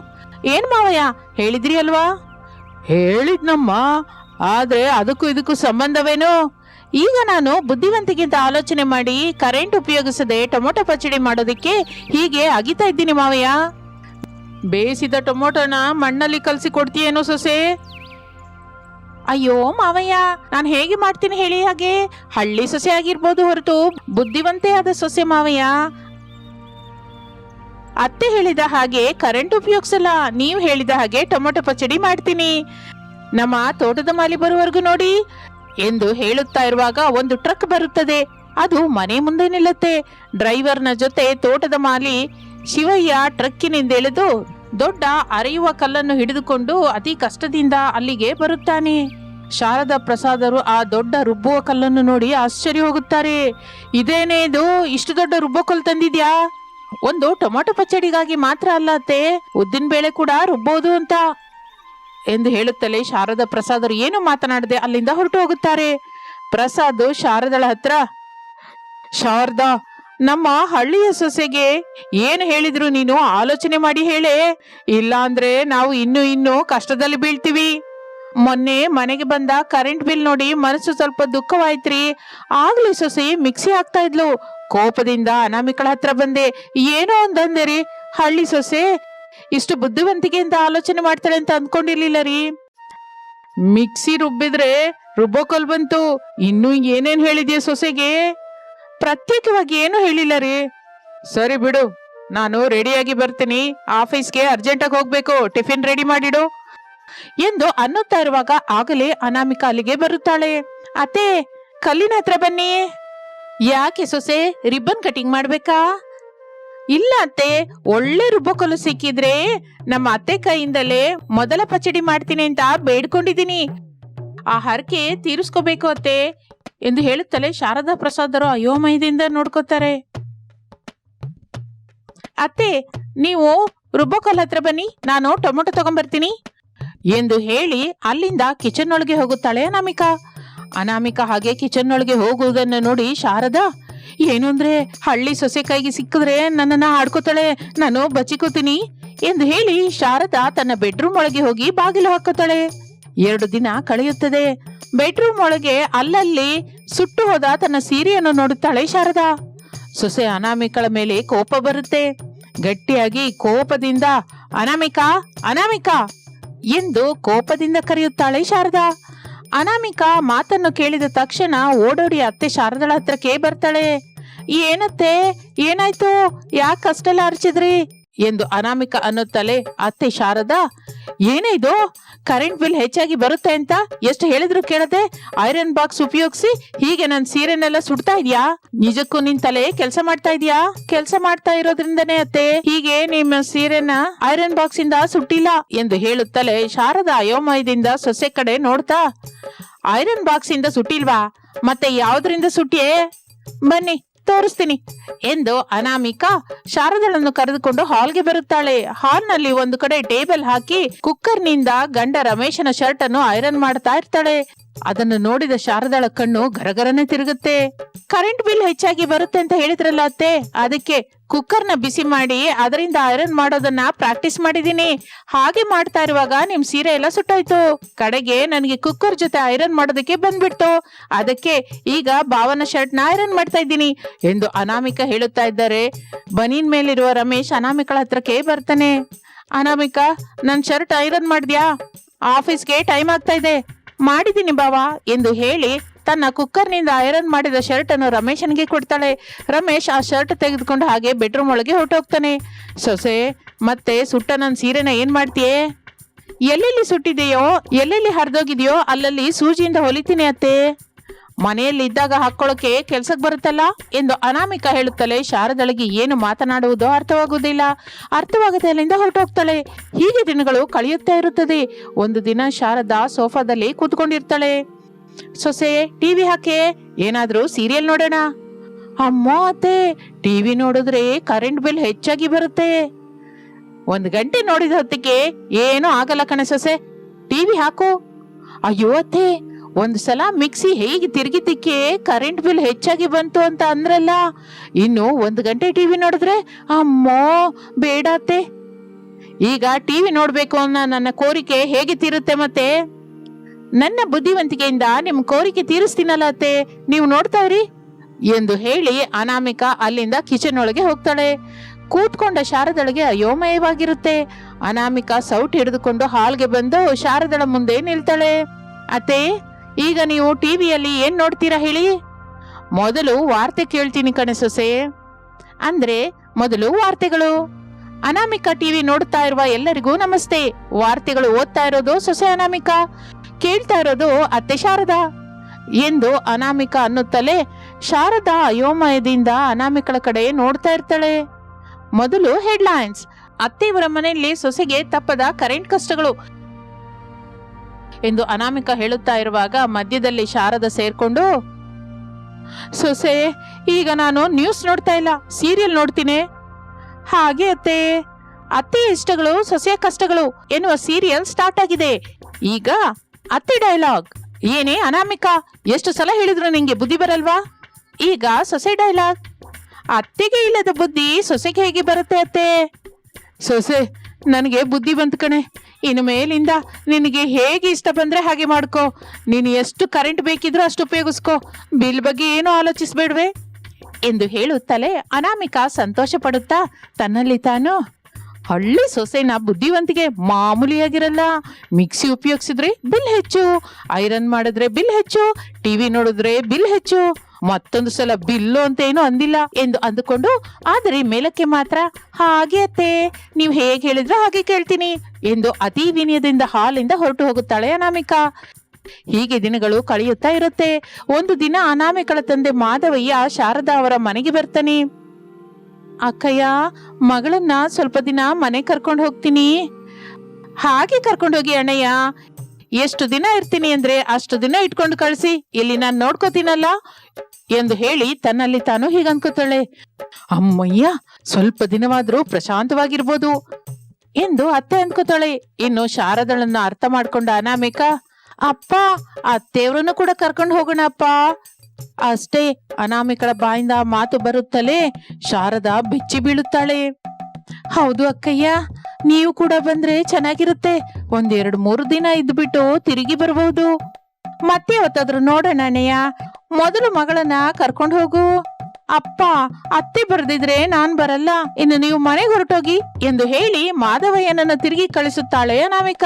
ಏನ್ ಮಾವಯ್ಯ, ಹೇಳಿದ್ರಿ ಅಲ್ವಾ? ಹೇಳಿದ್ನಮ್ಮ, ಆದ್ರೆ ಅದಕ್ಕೂ ಇದಕ್ಕೂ ಸಂಬಂಧವೇನು? ಈಗ ನಾನು ಬುದ್ಧಿವಂತಿಗಿಂತ ಆಲೋಚನೆ ಮಾಡಿ ಕರೆಂಟ್ ಉಪಯೋಗಿಸದೆ ಟೊಮೊಟೊ ಪಚ್ಚಡಿ ಮಾಡೋದಕ್ಕೆ ಹೀಗೆ ಅಗಿತಾ ಇದ್ದೀನಿ ಮಾವಯ್ಯ. ಬೇಯಿಸಿದ ಟೊಮೊಟೊನ ಮಣ್ಣಲ್ಲಿ ಕಲಸಿ ಕೊಡ್ತೀಯೇನೋ ಸೊಸೆ? ಅಯ್ಯೋ ಮಾವಯ್ಯ, ನಾನು ಹೇಗೆ ಮಾಡ್ತೀನಿ ಹೇಳಿ ಹಾಗೆ? ಹಳ್ಳಿ ಸೊಸೆ ಆಗಿರ್ಬೋದು ಹೊರತು ಬುದ್ಧಿವಂತೆ ಆದ ಸೊಸೆ ಮಾವಯ್ಯ. ಅತ್ತೆ ಹೇಳಿದ ಹಾಗೆ ಕರೆಂಟ್ ಉಪಯೋಗಿಸಲ್ಲ, ನೀವು ಹೇಳಿದ ಹಾಗೆ ಟೊಮೊಟೊ ಪಚಡಿ ಮಾಡ್ತೀನಿ. ನಮ್ಮ ತೋಟದ ಮಾಲಿ ಬರುವವರೆಗೂ ನೋಡಿ. ಎಂದು ಹೇಳುತ್ತಾ ಇರುವಾಗ ಒಂದು ಟ್ರಕ್ ಬರುತ್ತದೆ. ಅದು ಮನೆ ಮುಂದೆ ನಿಲ್ಲುತ್ತೆ. ಡ್ರೈವರ್ನ ಜೊತೆ ತೋಟದ ಮಾಲಿ ಶಿವಯ್ಯ ಟ್ರಕ್ಕಿನಿಂದ ಇಳಿದು ದೊಡ್ಡ ಅರೆಯುವ ಕಲ್ಲನ್ನು ಹಿಡಿದುಕೊಂಡು ಅತಿ ಕಷ್ಟದಿಂದ ಅಲ್ಲಿಗೆ ಬರುತ್ತಾನೆ. ಶಾರದಾ ಪ್ರಸಾದರು ಆ ದೊಡ್ಡ ರುಬ್ಬುವ ಕಲ್ಲನ್ನು ನೋಡಿ ಆಶ್ಚರ್ಯ ಹೋಗುತ್ತಾರೆ. ಇದೇನೇ ಇದು? ಇಷ್ಟು ದೊಡ್ಡ ರುಬ್ಬೋ ಕಲ್ಲು ತಂದಿದ್ಯಾ? ಒಂದು ಟೊಮೊಟೊ ಪಚ್ಚಡಿಗಾಗಿ ಮಾತ್ರ ಅಲ್ಲ ಅತ್ತೆ, ಉದ್ದಿನ ಬೇಳೆ ಕೂಡ ರುಬ್ಬೋದು ಅಂತ. ಎಂದು ಹೇಳುತ್ತಲೇ ಶಾರದಾ ಪ್ರಸಾದರು ಏನು ಮಾತನಾಡದೆ ಅಲ್ಲಿಂದ ಹೊರಟು ಹೋಗುತ್ತಾರೆ. ಪ್ರಸಾದ್ ಶಾರದಳ ಹತ್ರ, ಶಾರದಾ, ನಮ್ಮ ಹಳ್ಳಿಯ ಸೊಸೆಗೆ ಏನು ಹೇಳಿದ್ರು ನೀನು? ಆಲೋಚನೆ ಮಾಡಿ ಹೇಳೆ. ಇಲ್ಲ ಅಂದ್ರೆ ನಾವು ಇನ್ನು ಇನ್ನು ಕಷ್ಟದಲ್ಲಿ ಬೀಳ್ತೀವಿ. ಮೊನ್ನೆ ಮನೆಗೆ ಬಂದ ಕರೆಂಟ್ ಬಿಲ್ ನೋಡಿ ಮನಸ್ಸು ಸ್ವಲ್ಪ ದುಃಖವಾಯ್ತ್ರಿ. ಆಗ್ಲಿ ಸೊಸೆ ಮಿಕ್ಸಿ ಆಗ್ತಾ ಇದ್ಲು. ಕೋಪದಿಂದ ಅನಾಮಿಕಳ ಹತ್ರ ಬಂದೆ. ಏನೋ ಒಂದಂದೆ ರೀ. ಹಳ್ಳಿ ಸೊಸೆ, ಇಷ್ಟು ಬುದ್ಧಿವಂತಿಕೆಯಿಂದ ಆಲೋಚನೆ ಮಾಡ್ತಾಳೆ ಅಂತ ಅಂದ್ಕೊಂಡಿರ್ಲಿಲ್ಲ ರೀ ಮಿಕ್ಸಿ ರುಬ್ಬಿದ್ರೆ ರುಬ್ಬೋಕಲ್ ಬಂತು. ಇನ್ನು ಏನೇನ್ ಹೇಳಿದ್ಯಾ ಸೊಸೆಗೆ? ಪ್ರತ್ಯೇಕವಾಗಿ ಏನು ಹೇಳಿಲ್ಲ ರೀ ಸರಿ ಬಿಡು, ನಾನು ರೆಡಿಯಾಗಿ ಬರ್ತೀನಿ. ಆಫೀಸ್ಗೆ ಅರ್ಜೆಂಟಾಗಿ ಹೋಗ್ಬೇಕು. ಟಿಫಿನ್ ರೆಡಿ ಮಾಡಿಡು. ಎಂದು ಅನ್ನುತ್ತಾ ಇರುವಾಗ ಆಗಲೇ ಅನಾಮಿಕ ಅಲ್ಲಿಗೆ ಬರುತ್ತಾಳೆ. ಅತ್ತೆ, ಕಲ್ಲಿನ ಹತ್ರ ಬನ್ನಿ. ಯಾಕೆ ಸೊಸೆ, ರಿಬ್ಬನ್ ಕಟಿಂಗ್ ಮಾಡ್ಬೇಕಾ? ಇಲ್ಲ ಅತ್ತೆ, ಒಳ್ಳೆ ರುಬ್ಬಕೊಲು ಸಿಕ್ಕಿದ್ರೆ ನಮ್ಮ ಅತ್ತೆ ಕೈಯಿಂದಲೇ ಮೊದಲ ಪಚಡಿ ಮಾಡ್ತೀನಿ ಅಂತ ಬೇಡ್ಕೊಂಡಿದ್ದೀನಿ. ಆ ಹರಕೆ ತೀರಿಸ್ಕೋಬೇಕು ಅತ್ತೆ ಎಂದು ಹೇಳುತ್ತಲೇ ಶಾರದಾ ಪ್ರಸಾದರು ಅಯೋಮಯದಿಂದ ನೋಡ್ಕೋತಾರೆ. ಅತ್ತೆ, ನೀವು ರುಬ್ಬಕಲ್ ಹತ್ರ ಬನ್ನಿ. ನಾನು ಟೊಮೊಟೊ ತಗೊಂಬರ್ತೀನಿ. ಎಂದು ಹೇಳಿ ಅಲ್ಲಿಂದ ಕಿಚನ್ ಒಳಗೆ ಹೋಗುತ್ತಾಳೆ ಅನಾಮಿಕಾ. ಅನಾಮಿಕಾ ಹಾಗೆ ಕಿಚನ್ ಒಳಗೆ ಹೋಗುವುದನ್ನು ನೋಡಿ ಶಾರದಾ, ಏನು ಅಂದ್ರೆ, ಹಳ್ಳಿ ಸೊಸೆ ಕೈಗೆ ಸಿಕ್ಕಿದ್ರೆ ನನ್ನನ್ನ ಆಡ್ಕೋತಾಳೆ, ನಾನು ಬಚ್ಚಿಕೋತೀನಿ ಎಂದು ಹೇಳಿ ಶಾರದಾ ತನ್ನ ಬೆಡ್ರೂಮ್ ಒಳಗೆ ಹೋಗಿ ಬಾಗಿಲು ಹಾಕೋತಾಳೆ ಎರಡು ದಿನ ಕಳೆಯುತ್ತದೆ. ಬೆಡ್ರೂಮ್ ಒಳಗೆ ಅಲ್ಲಲ್ಲಿ ಸುಟ್ಟು ಹೋದ ತನ್ನ ಸೀರೆಯನ್ನು ನೋಡುತ್ತಾಳೆ ಶಾರದಾ. ಸೊಸೆ ಅನಾಮಿಕಳ ಮೇಲೆ ಕೋಪ ಬರುತ್ತೆ. ಗಟ್ಟಿಯಾಗಿ ಕೋಪದಿಂದ, ಅನಾಮಿಕಾ ಅನಾಮಿಕಾ! ಎಂದು ಕೋಪದಿಂದ ಕರೆಯುತ್ತಾಳೆ ಶಾರದಾ. ಅನಾಮಿಕಾ ಮಾತನ್ನು ಕೇಳಿದ ತಕ್ಷಣ ಓಡೋಡಿ ಅತ್ತೆ ಶಾರದಳ ಹತ್ರಕ್ಕೆ ಬರ್ತಾಳೆ. ಏನತ್ತೆ? ಏನಾಯ್ತು? ಯಾಕೆ ಅಷ್ಟೆಲ್ಲ ಅರ್ಚಿದ್ರಿ? ಎಂದು ಅನಾಮಿಕ ಅನ್ನುತ್ತಲೆ, ಅತ್ತೆ ಶಾರದಾ, ಏನೇ ಇದು? ಕರೆಂಟ್ ಬಿಲ್ ಹೆಚ್ಚಾಗಿ ಬರುತ್ತೆ ಅಂತ ಎಷ್ಟು ಹೇಳಿದ್ರು ಕೇಳದೆ ಐರನ್ ಬಾಕ್ಸ್ ಉಪಯೋಗಿಸಿ ಹೀಗೆ ನನ್ ಸೀರೆನೆಲ್ಲ ಸುಡ್ತಾ ಇದ್ಯಾ? ನಿಜಕ್ಕೂ ನಿನ್ ತಲೆ ಕೆಲಸ ಮಾಡ್ತಾ ಇದ್ಯಾ? ಕೆಲಸ ಮಾಡ್ತಾ ಇರೋದ್ರಿಂದನೇ ಅತ್ತೆ, ಹೀಗೆ ನಿಮ್ಮ ಸೀರೆನ ಐರನ್ ಬಾಕ್ಸ್ ಇಂದ ಸುಟ್ಟಿಲ್ಲ ಎಂದು ಹೇಳುತ್ತಲೆ ಶಾರದಾ ಅಯೋಮಯದಿಂದ ಸೊಸೆ ಕಡೆ ನೋಡ್ತಾ, ಐರನ್ ಬಾಕ್ಸ್ ಇಂದ ಸುಟ್ಟಿಲ್ವಾ? ಮತ್ತೆ ಯಾವ್ದ್ರಿಂದ ಸುಟ್ಟಿಯೇ ಬನ್ನಿ ತೋರಿಸ್ತೀನಿ. ಎಂದು ಅನಾಮಿಕಾ ಶಾರದಳನ್ನು ಕರೆದುಕೊಂಡು ಹಾಲ್ಗೆ ಬರುತ್ತಾಳೆ. ಹಾಲ್ನಲ್ಲಿ ಒಂದು ಕಡೆ ಟೇಬಲ್ ಹಾಕಿ ಕುಕ್ಕರ್ನಿಂದ ಗಂಡ ರಮೇಶನ ಶರ್ಟ್ ಅನ್ನು ಐರನ್ ಮಾಡ್ತಾ ಇರ್ತಾಳೆ. ಅದನ್ನು ನೋಡಿದ ಶಾರದಾಳ ಕಣ್ಣು ಗರಗರನೆ ತಿರುಗುತ್ತೆ. ಕರೆಂಟ್ ಬಿಲ್ ಹೆಚ್ಚಾಗಿ ಬರುತ್ತೆ ಅಂತ ಹೇಳಿದ್ರಲ್ಲ ಅತ್ತೆ. ಅದಕ್ಕೆ ಕುಕ್ಕರ್ನ ಬಿಸಿ ಮಾಡಿ ಅದರಿಂದ ಐರನ್ ಮಾಡೋದನ್ನ ಪ್ರಾಕ್ಟೀಸ್ ಮಾಡಿದೀನಿ ಹಾಗೆ ಮಾಡ್ತಾ ಇರುವಾಗ ನಿಮ್ ಸೀರೆ ಎಲ್ಲ ಸುಟ್ಟೋಯ್ತು. ಕಡೆಗೆ ನನಗೆ ಕುಕ್ಕರ್ ಜೊತೆ ಐರನ್ ಮಾಡೋದಕ್ಕೆ ಬಂದ್ಬಿಡ್ತು. ಅದಕ್ಕೆ ಈಗ ಭಾವನ ಶರ್ಟ್ನ ಐರನ್ ಮಾಡ್ತಾ ಇದ್ದೀನಿ ಎಂದು ಅನಾಮಿಕ ಹೇಳುತ್ತಾ ಇದ್ದಾರೆ. ಬನೀನ್ ಮೇಲಿರುವ ರಮೇಶ್ ಅನಾಮಿಕಳ ಹತ್ರಕ್ಕೆ ಬರ್ತಾನೆ. ಅನಾಮಿಕಾ, ನನ್ ಶರ್ಟ್ ಐರನ್ ಮಾಡಿದ್ಯಾ? ಆಫೀಸ್ಗೆ ಟೈಮ್ ಆಗ್ತಾ ಇದೆ. ಮಾಡಿದ್ದೀನಿ ಬಾವಾ ಎಂದು ಹೇಳಿ ತನ್ನ ಕುಕ್ಕರ್ನಿಂದ ಐರನ್ ಮಾಡಿದ ಶರ್ಟ್ ಅನ್ನು ರಮೇಶನ್ಗೆ ಕೊಡ್ತಾಳೆ. ರಮೇಶ್ ಆ ಶರ್ಟ್ ತೆಗೆದುಕೊಂಡು ಹಾಗೆ ಬೆಡ್ರೂಮ್ ಒಳಗೆ ಹೊರಟೋಗ್ತಾನೆ. ಸೊಸೆ, ಮತ್ತೆ ಸುಟ್ಟ ನನ್ನ ಸೀರೆನ ಏನು ಮಾಡ್ತೀಯೇ? ಎಲ್ಲೆಲ್ಲಿ ಸುಟ್ಟಿದೆಯೋ, ಎಲ್ಲೆಲ್ಲಿ ಹರಿದೋಗಿದೆಯೋ, ಅಲ್ಲಲ್ಲಿ ಸೂಜಿಯಿಂದ ಹೊಲಿತೀನಿ ಅತ್ತೆ. ಮನೆಯಲ್ಲಿ ಇದ್ದಾಗ ಹಾಕೊಳ್ಳೋಕೆ ಕೆಲ್ಸಕ್ಕೆ ಬರುತ್ತಲ್ಲ? ಎಂದು ಅನಾಮಿಕ ಹೇಳುತ್ತಲೇ ಶಾರದಳಿಗೆ ಏನು ಮಾತನಾಡುವುದು ಅರ್ಥವಾಗುವುದಿಲ್ಲ. ಅರ್ಥವಾಗದೆ ಅಲ್ಲಿಂದ ಹೊರಟೋಗ್ತಾಳೆ. ಹೀಗೆ ದಿನಗಳು ಕಳೆಯುತ್ತಾ ಇರುತ್ತದೆ. ಒಂದು ದಿನ ಶಾರದಾ ಸೋಫಾದಲ್ಲಿ ಕೂತ್ಕೊಂಡಿರ್ತಾಳೆ. ಸೊಸೆ ಟಿವಿ ಹಾಕೆ. ಏನಾದರೂ ಸೀರಿಯಲ್ ನೋಡೋಣ. ಅಮ್ಮೋ ಅತ್ತೆ ಟಿವಿ ನೋಡಿದ್ರೆ ಕರೆಂಟ್ ಬಿಲ್ ಹೆಚ್ಚಾಗಿ ಬರುತ್ತೆ. ಒಂದು ಗಂಟೆ ನೋಡಿದ ಹೊತ್ತಿಗೆ ಏನೂ ಆಗಲ್ಲ ಕಣೆ ಸೊಸೆ. ಟಿವಿ ಹಾಕು. ಅಯ್ಯೋ ಅತ್ತೆ ಒಂದ್ ಸಲ ಮಿಕ್ಸಿ ಹೇಗೆ ತಿರುಗಿದ್ದಕ್ಕೆ ಕರೆಂಟ್ ಬಿಲ್ ಹೆಚ್ಚಾಗಿ ಬಂತು ಅಂತ ಅಂದ್ರಲ್ಲ? ಇನ್ನು ಒಂದು ಗಂಟೆ ಟಿವಿ ನೋಡಿದ್ರೆ, ಅಮ್ಮೋ ಬೇಡತ್ತೆ ಈಗ ಈಗ ಟಿವಿ ನೋಡಬೇಕು ಅನ್ನೋ ನನ್ನ ಕೋರಿಕೆ ಹೇಗೆ ತೀರುತ್ತೆ ಮತ್ತೆ? ನನ್ನ ಬುದ್ಧಿವಂತಿಕೆಯಿಂದ ನಿಮ್ಮ ಕೋರಿಕೆ ತೀರಿಸ್ತೀನಲ್ಲ ಅತ್ತೆ. ನೀವು ನೋಡ್ತಾವ್ರಿ? ಎಂದು ಹೇಳಿ ಅನಾಮಿಕ ಅಲ್ಲಿಂದ ಕಿಚನ್ ಒಳಗೆ ಹೋಗ್ತಾಳೆ. ಕೂತ್ಕೊಂಡ ಶಾರದಳಿಗೆ ಅಯೋಮಯವಾಗಿರುತ್ತೆ. ಅನಾಮಿಕ ಸೌಟ್ ಹಿಡಿದುಕೊಂಡು ಹಾಲ್ಗೆ ಬಂದು ಶಾರದಳ ಮುಂದೆ ನಿಲ್ತಾಳೆ. ಅತ್ತೆ ಈಗ ನೀವು ಟಿವಿಯಲ್ಲಿ ಏನ್ ನೋಡ್ತೀರಾ ಹೇಳಿ? ಮೊದಲು ವಾರ್ತೆ ಕೇಳ್ತೀನಿ ಕಣೆ ಸೊಸೆ. ಅಂದ್ರೆ ಮೊದಲು ವಾರ್ತೆಗಳು. ಅನಾಮಿಕ ಟಿವಿ ನೋಡ್ತಾ ಇರುವ ಎಲ್ಲರಿಗೂ ನಮಸ್ತೆ. ವಾರ್ತೆಗಳು ಓದ್ತಾ ಇರೋದು ಸೊಸೆ ಅನಾಮಿಕಾ. ಕೇಳ್ತಾ ಇರೋದು ಅತ್ತೆ ಶಾರದಾ. ಎಂದು ಅನಾಮಿಕಾ ಅನ್ನುತ್ತಲೇ ಶಾರದಾ ಅಯೋಮಯದಿಂದ ಅನಾಮಿಕಳ ಕಡೆ ನೋಡ್ತಾ ಇರ್ತಾಳೆ. ಮೊದಲು ಹೆಡ್ಲೈನ್ಸ್. ಅತ್ತೆಯವರ ಮನೆಯಲ್ಲಿ ಸೊಸೆಗೆ ತಪ್ಪದ ಕರೆಂಟ್ ಕಷ್ಟಗಳು. ಎಂದು ಅನಾಮಿಕ ಹೇಳುತ್ತಾ ಇರುವಾಗ ಮಧ್ಯದಲ್ಲಿ ಶಾರದ ಸೇರ್ಕೊಂಡು, ಸೊಸೆ, ಈಗ ನಾನು ನ್ಯೂಸ್ ನೋಡ್ತಾ ಇಲ್ಲ ಸೀರಿಯಲ್ ನೋಡ್ತೀನಿ. ಹಾಗೆ ಅತ್ತೆ ಅತ್ತೆ ಇಷ್ಟಗಳು, ಸೊಸೆಯ ಕಷ್ಟಗಳು ಎನ್ನುವ ಸೀರಿಯಲ್ ಸ್ಟಾರ್ಟ್ ಆಗಿದೆ. ಈಗ ಅತ್ತೆ ಡೈಲಾಗ್ ಏನೇ ಅನಾಮಿಕ, ಎಷ್ಟು ಸಲ ಹೇಳಿದ್ರು ನಿಂಗೆ ಬುದ್ಧಿ ಬರಲ್ವಾ? ಈಗ ಸೊಸೆ ಡೈಲಾಗ್ ಅತ್ತೆಗೆ ಇಲ್ಲದ ಬುದ್ಧಿ ಸೊಸೆಗೆ ಹೇಗೆ ಬರುತ್ತೆ ಅತ್ತೆ? ಸೊಸೆ, ನನಗೆ ಬುದ್ಧಿ ಬಂತು ಕಣೆ. ಇನ್ನು ಮೇಲಿಂದ ನಿನಗೆ ಹೇಗೆ ಇಷ್ಟ ಬಂದರೆ ಹಾಗೆ ಮಾಡ್ಕೋ. ನೀನು ಎಷ್ಟು ಕರೆಂಟ್ ಬೇಕಿದ್ರೂ ಅಷ್ಟು ಉಪಯೋಗಿಸ್ಕೋ. ಬಿಲ್ ಬಗ್ಗೆ ಏನೂ ಆಲೋಚಿಸ್ಬೇಡ್ವೆ? ಎಂದು ಹೇಳುತ್ತಲೇ ಅನಾಮಿಕ ಸಂತೋಷ ಪಡುತ್ತಾ ತನ್ನಲ್ಲಿ ತಾನು, ಹಳ್ಳಿ ಸೊಸೆನ ಬುದ್ಧಿವಂತಿಗೆ ಮಾಮೂಲಿಯಾಗಿರಲ್ಲ. ಮಿಕ್ಸಿ ಉಪಯೋಗಿಸಿದ್ರೆ ಬಿಲ್ ಹೆಚ್ಚು. ಐರನ್ ಮಾಡಿದ್ರೆ ಬಿಲ್ ಹೆಚ್ಚು. ಟಿವಿ ನೋಡಿದ್ರೆ ಬಿಲ್ ಹೆಚ್ಚು. ಮತ್ತೊಂದು ಸಲ ಬಿಲ್ಲು ಅಂತ ಅಂದಿಲ್ಲ ಎಂದು ಅಂದುಕೊಂಡು, ಆದರೆ ಮೇಲಕ್ಕೆ ಮಾತ್ರ? ಹಾಗೆ ಅತ್ತೆ, ನೀವು ಹೇಗೆ ಹೇಳಿದ್ರೆ ಹಾಗೆ ಕೇಳ್ತೀನಿ, ಎಂದು ಅತಿ ವಿನಯದಿಂದ ಹಾಲಿಂದ ಹೊರಟು ಹೋಗುತ್ತಾಳೆ ಅನಾಮಿಕಾ. ಹೀಗೆ ದಿನಗಳು ಕಳೆಯುತ್ತಾ ಇರುತ್ತೆ. ಒಂದು ದಿನ ಅನಾಮಿಕಳ ತಂದೆ ಮಾಧವಯ್ಯ ಶಾರದಾ ಅವರ ಮನೆಗೆ ಬರ್ತಾನೆ. ಅಕ್ಕಯ್ಯ, ಮಗಳನ್ನ ಸ್ವಲ್ಪ ದಿನ ಮನೆ ಕರ್ಕೊಂಡು ಹೋಗ್ತೀನಿ. ಹಾಗೆ ಕರ್ಕೊಂಡು ಹೋಗಿ ಅಣ್ಣಯ್ಯ. ಎಷ್ಟು ದಿನ ಇರ್ತೀನಿ ಅಂದ್ರೆ ಅಷ್ಟು ದಿನ ಇಟ್ಕೊಂಡು ಕಳಿಸಿ. ಇಲ್ಲಿ ನಾನು ನೋಡ್ಕೋತೀನಲ್ಲ ಎಂದು ಹೇಳಿ ತನ್ನಲ್ಲಿ ತಾನು ಹೀಗನ್ಕೋತಾಳೆ. ಅಮ್ಮಯ್ಯ, ಸ್ವಲ್ಪ ದಿನವಾದ್ರೂ ಪ್ರಶಾಂತವಾಗಿರ್ಬೋದು ಎಂದು ಅತ್ತೆ ಅನ್ಕೋತಾಳೆ. ಇನ್ನು ಶಾರದಳನ್ನ ಅರ್ಥ ಮಾಡ್ಕೊಂಡ ಅನಾಮಿಕ, ಅಪ್ಪ, ಅತ್ತೆಯವ್ರನ್ನು ಕೂಡ ಕರ್ಕೊಂಡು ಹೋಗೋಣ ಅಪ್ಪ. ಅಷ್ಟೇ ಅನಾಮಿಕಳ ಬಾಯಿಂದ ಮಾತು ಬರುತ್ತಲೇ ಶಾರದಾ ಬಿಚ್ಚಿ ಬೀಳುತ್ತಾಳೆ. ಹೌದು ಅಕ್ಕಯ್ಯ ನೀವು ಕೂಡ ಬಂದ್ರೆ ಚೆನ್ನಾಗಿರುತ್ತೆ. ಒಂದೆರಡು ಮೂರು ದಿನ ಇದ್ಬಿಟ್ಟು ತಿರುಗಿ ಬರಬಹುದು ಮತ್ತೆ ಯಾವತ್ತಾದ್ರೂ ನೋಡೋಣ ಅಣ್ಣಯ್ಯ. ಮೊದಲು ಮಗಳನ್ನ ಕರ್ಕೊಂಡು ಹೋಗು. ಅಪ್ಪ, ಅತ್ತೆ ಬರೆದಿದ್ರೆ ನಾನ್ ಬರಲ್ಲ. ಇನ್ನು ನೀವು ಮನೆಗೆ ಹೊರಟೋಗಿ ಎಂದು ಹೇಳಿ ಮಾಧವಯ್ಯನನ್ನು ತಿರುಗಿ ಕಳಿಸುತ್ತಾಳೆ ಅನಾಮಿಕ.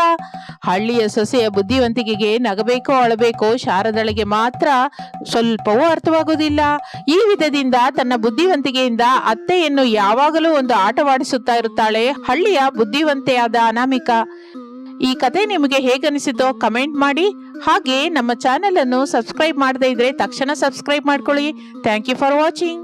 ಹಳ್ಳಿಯ ಸೊಸೆಯ ಬುದ್ಧಿವಂತಿಕೆಗೆ ನಗಬೇಕೋ ಅಳಬೇಕೋ ಶಾರದಳಿಗೆ ಮಾತ್ರ ಸ್ವಲ್ಪವೂ ಅರ್ಥವಾಗುವುದಿಲ್ಲ. ಈ ವಿಧದಿಂದ ತನ್ನ ಬುದ್ಧಿವಂತಿಕೆಯಿಂದ ಅತ್ತೆಯನ್ನು ಯಾವಾಗಲೂ ಒಂದು ಆಟವಾಡಿಸುತ್ತಾ ಇರುತ್ತಾಳೆ ಹಳ್ಳಿಯ ಬುದ್ಧಿವಂತೆಯಾದ ಅನಾಮಿಕಾ. ಈ ಕತೆ ನಿಮಗೆ ಹೇಗನಿಸಿತೋ ಕಮೆಂಟ್ ಮಾಡಿ, ಹಾಗೆ ನಮ್ಮ ಚಾನೆಲ್ ಅನ್ನು ಸಬ್ಸ್ಕ್ರೈಬ್ ಮಾಡದೇ ಇದ್ರೆ ತಕ್ಷಣ ಸಬ್ಸ್ಕ್ರೈಬ್ ಮಾಡ್ಕೊಳ್ಳಿ. Thank you for watching